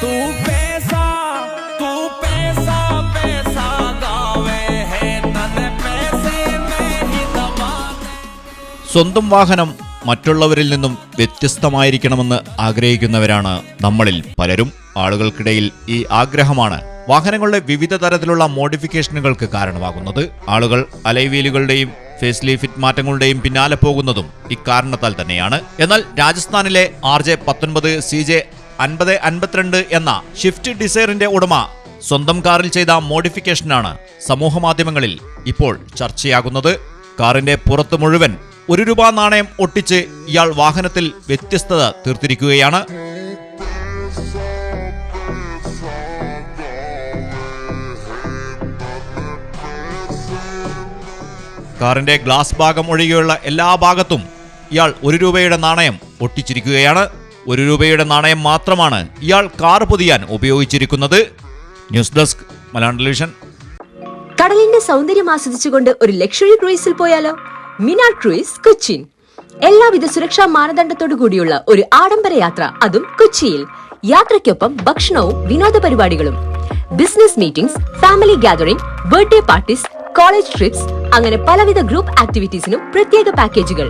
तू पैसा तू पैसा पैसा गावे है तने पैसे में ही दबा दे സ്വന്തം വാഹനം മറ്റുള്ളവരിൽ നിന്നും വ്യത്യസ്തമായിരിക്കണമെന്ന് ആഗ്രഹിക്കുന്നവരാണ് നമ്മളിൽ പലരും ആളുകൾക്കിടയിൽ ഈ ആഗ്രഹമാണ് വാഹനങ്ങളുടെ വിവിധ തരത്തിലുള്ള മോഡിഫിക്കേഷനുകൾക്ക് കാരണമാകുന്നത് ആളുകൾ അലൈവീലുകളുടെയും ഫേസ് ലീഫിറ്റ് മാറ്റങ്ങളുടെയും പിന്നാലെ പോകുന്നതും ഇക്കാരണത്താൽ തന്നെയാണ് എന്നാൽ രാജസ്ഥാനിലെ ആർ ജെ പത്തൊൻപത് സി ജെ അൻപത് അൻപത്തിരണ്ട് എന്ന ഷിഫ്റ്റ് ഡിസൈറിന്റെ ഉടമ സ്വന്തം കാറിൽ ചെയ്ത മോഡിഫിക്കേഷനാണ് സമൂഹ മാധ്യമങ്ങളിൽ ഇപ്പോൾ ചർച്ചയാകുന്നത്. കാറിന്റെ പുറത്ത് മുഴുവൻ ഒരു രൂപ നാണയം ഒട്ടിച്ച് ഇയാൾ വാഹനത്തിൽ വ്യത്യസ്തത തീർത്തിരിക്കുകയാണ്. കാറിന്റെ ഗ്ലാസ് ഭാഗം ഒഴികെയുള്ള എല്ലാ ഭാഗത്തും ഇയാൾ ഒരു രൂപയുടെ നാണയം ഒട്ടിച്ചിരിക്കുകയാണ്. ഒരു രൂപയുടെ നാണയം മാത്രമാണ് ഇയാൾ കാർ പൊതിയാൻ ഉപയോഗിച്ചിരിക്കുന്നത്. News desk Malayalam television. കടലിന്റെ സൗന്ദര്യം ആസ്വദിച്ചുകൊണ്ട് ഒരു ലക്ഷറി ക്രൂയിസിൽ പോയാലോ? മിനാ ക്രൂയിസ് കൊച്ചിൻ എല്ലാവിധ സുരക്ഷാ മാനദണ്ഡത്തോടു കൂടിയുള്ള ഒരു ആഡംബര യാത്ര അതും കൊച്ചിയിൽ. യാത്രയ്ക്കൊപ്പം ഭക്ഷണവും വിനോദ പരിപാടികളും. Business meetings family gathering birthday parties college trips അങ്ങനെ പലവിധ ഗ്രൂപ്പ് ആക്ടിവിറ്റീസിനും പ്രത്യേക പാക്കേജുകൾ.